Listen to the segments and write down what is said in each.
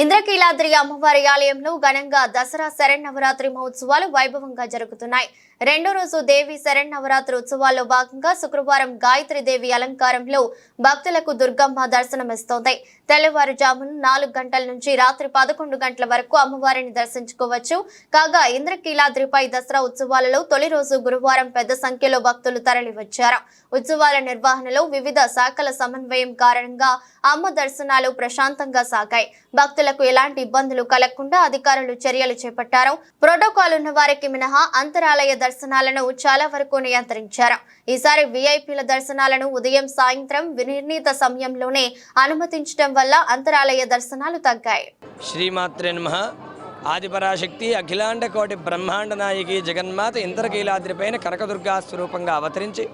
ఇంద్రకీలాద్రి అమ్మవారి ఆలయంలో ఘనంగా దసరా శరణవరాత్రి మహోత్సవాలు వైభవంగా జరుగుతున్నాయి. రెండో రోజు దేవి శరణవరాత్రి ఉత్సవాల్లో భాగంగా శుక్రవారం గాయత్రి దేవి అలంకారంలో భక్తులకు దుర్గమ్మ దర్శనమిస్తోంది. తెల్లవారుజామున నాలుగు గంటల నుంచి రాత్రి పదకొండు గంటల వరకు అమ్మవారిని దర్శించుకోవచ్చు. కాగా ఇంద్రకీలాద్రిపై దసరా ఉత్సవాలలో తొలి రోజు గురువారం పెద్ద సంఖ్యలో భక్తులు తరలివచ్చారు. ఉత్సవాల నిర్వహణలో వివిధ శాఖల సమన్వయం కారణంగా అమ్మ దర్శనాలు ప్రశాంతంగా సాగాయి. ప్రజలకు ఎలాంటి ఇబ్బందులు కలగకుండా అధికారులు చర్యలు చేపట్టారు. ప్రోటోకాల్ ఉన్న వారికి మినహా అంతరాలయ దర్శనాలను చాలా వరకు నియంత్రించారు. ఈసారి విఐపీల దర్శనాలను ఉదయం సాయంత్రం నిర్ణీత సమయంలోనే అనుమతించడం వల్ల అంతరాలయ దర్శనాలు తగ్గాయి. శ్రీమాత్రే నమ. ఆదిపరాశక్తి అఖిలాండ కోటి బ్రహ్మాండ నాయకి జగన్మాత ఇంద్రకీలాద్రిపైన కనకదుర్గా స్వరూపంగా అవతరించి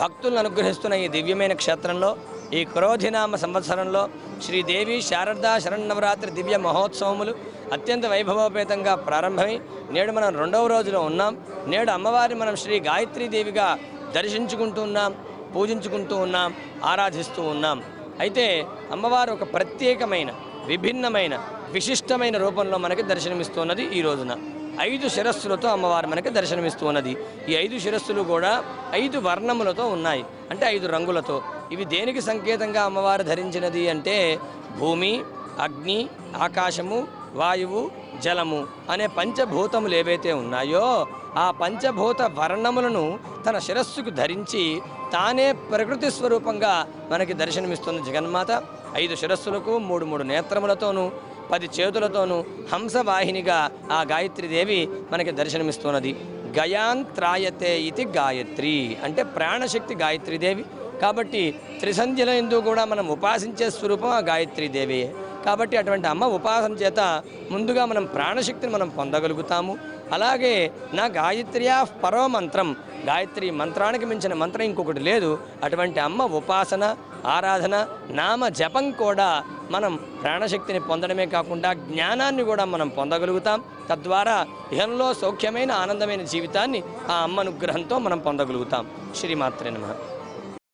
భక్తులను అనుగ్రహిస్తున్న ఈ దివ్యమైన క్షేత్రంలో ఈ క్రోధినామ సంవత్సరంలో శ్రీదేవి శారదా శరణవరాత్రి దివ్య మహోత్సవములు అత్యంత వైభవోపేతంగా ప్రారంభమై నేడు మనం రెండవ రోజులో ఉన్నాం. నేడు అమ్మవారిని మనం శ్రీ గాయత్రీదేవిగా దర్శించుకుంటూ ఉన్నాం పూజించుకుంటూ ఉన్నాం ఆరాధిస్తూ ఉన్నాం. అయితే అమ్మవారు ఒక ప్రత్యేకమైన విభిన్నమైన విశిష్టమైన రూపంలో మనకి దర్శనమిస్తున్నది ఈ రోజున. ఐదు శిరస్సులతో అమ్మవారు మనకి దర్శనమిస్తున్నది. ఈ ఐదు శిరస్సులు కూడా ఐదు వర్ణములతో ఉన్నాయి. అంటే ఐదు రంగులతో. ఇవి దేనికి సంకేతంగా అమ్మవారు ధరించినది అంటే భూమి అగ్ని ఆకాశము వాయువు జలము అనే పంచభూతములు ఏవైతే ఉన్నాయో ఆ పంచభూత వర్ణములను తన శిరస్సుకు ధరించి తానే ప్రకృతి స్వరూపంగా మనకి దర్శనమిస్తుంది జగన్మాత. ఐదు శిరస్సులకు మూడు మూడు నేత్రములతోనూ పది చేతులతోనూ హంసవాహినిగా ఆ గాయత్రీదేవి మనకి దర్శనమిస్తున్నది. గయాంత్రాయతే ఇది గాయత్రి అంటే ప్రాణశక్తి గాయత్రీదేవి. కాబట్టి త్రిసంధ్యల ఎందు కూడా మనం ఉపాసించే స్వరూపం ఆ గాయత్రీదేవియే కాబట్టి అటువంటి అమ్మ ఉపాసన చేత ముందుగా మనం ప్రాణశక్తిని మనం పొందగలుగుతాము. అలాగే నా గాయత్రియా పరో మంత్రం గాయత్రి మంత్రానికి మించిన మంత్రం ఇంకొకటి లేదు. అటువంటి అమ్మ ఉపాసన ఆరాధన నామ జపం కూడా మనం ప్రాణశక్తిని పొందడమే కాకుండా జ్ఞానాన్ని కూడా మనం పొందగలుగుతాం. తద్వారా ఇహంలో సౌఖ్యమైన ఆనందమైన జీవితాన్ని ఆ అమ్మ అనుగ్రహంతో మనం పొందగలుగుతాం. శ్రీమాత్రే నమ.